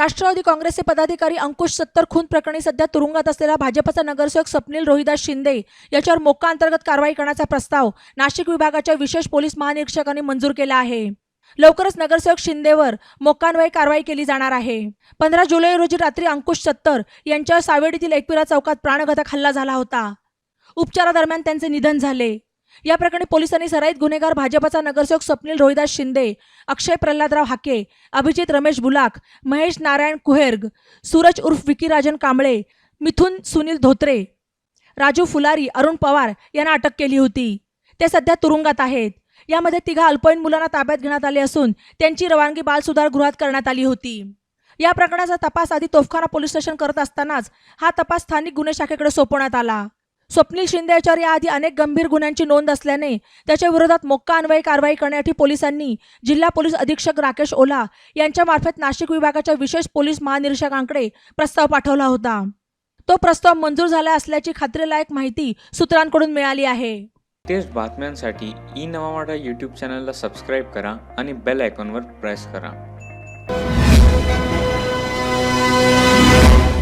राष्ट्रवादी काँग्रेसचे पदाधिकारी अंकुश सत्तर खून प्रकरणी सध्या तुरुंगात असलेला भाजपचा नगरसेवक स्वप्नील रोहिदास शिंदे याच्यावर मोका अंतर्गत कारवाई करण्याचा प्रस्ताव नाशिक विभागाच्या विशेष पोलीस महानिरीक्षकांनी मंजूर केला आहे. लवकरच नगरसेवक शिंदेवर मोक्कान्वये कारवाई केली जाणार आहे. पंधरा जुलै रोजी रात्री अंकुश सत्तर यांच्या सावेडीतील एकविरा चौकात प्राणघातक हल्ला झाला होता. उपचारादरम्यान त्यांचे निधन झाले. या प्रकरणी पोलिसांनी सराईत गुन्हेगार भाजपचा नगरसेवक स्वप्नील रोहिदास शिंदे अक्षय प्रल्हादराव हाके अभिजित रमेश बुलाक महेश नारायण कुहेर्ग सूरज उर्फ विकी राजन कांबळे मिथुन सुनील धोत्रे राजू फुलारी अरुण पवार यांना अटक केली होती. ते सध्या तुरुंगात आहेत. यामध्ये तिघा अल्पवयीन मुलांना ताब्यात घेण्यात आले असून त्यांची रवानगी बालसुधार गृहात करण्यात आली होती. या प्रकरणाचा तपास आधी तोफखाना पोलीस स्टेशन करत असतानाच हा तपास स्थानिक गुन्हे शाखेकडे सोपवण्यात आला. स्वप्नील शिंदे याच्यावर याआधी अनेक गंभीर गुन्ह्यांची नोंद असल्याने त्याच्या विरोधात मोक्का अन्वयी कारवाई करण्यासाठी पोलिसांनी जिल्हा पोलीस अधीक्षक राकेश ओला यांच्यामार्फत नाशिक विभागाच्या विशेष पोलीस महानिरीक्षकांकडे प्रस्ताव पाठवला होता. तो प्रस्ताव मंजूर झाला असल्याची खात्रीलायक माहिती सूत्रांकडून मिळाली आहे. तेच बातम्यांसाठी ई नवा यूट्यूब चॅनलला सबस्क्राईब करा आणि बेल आयकॉनवर प्रेस करा.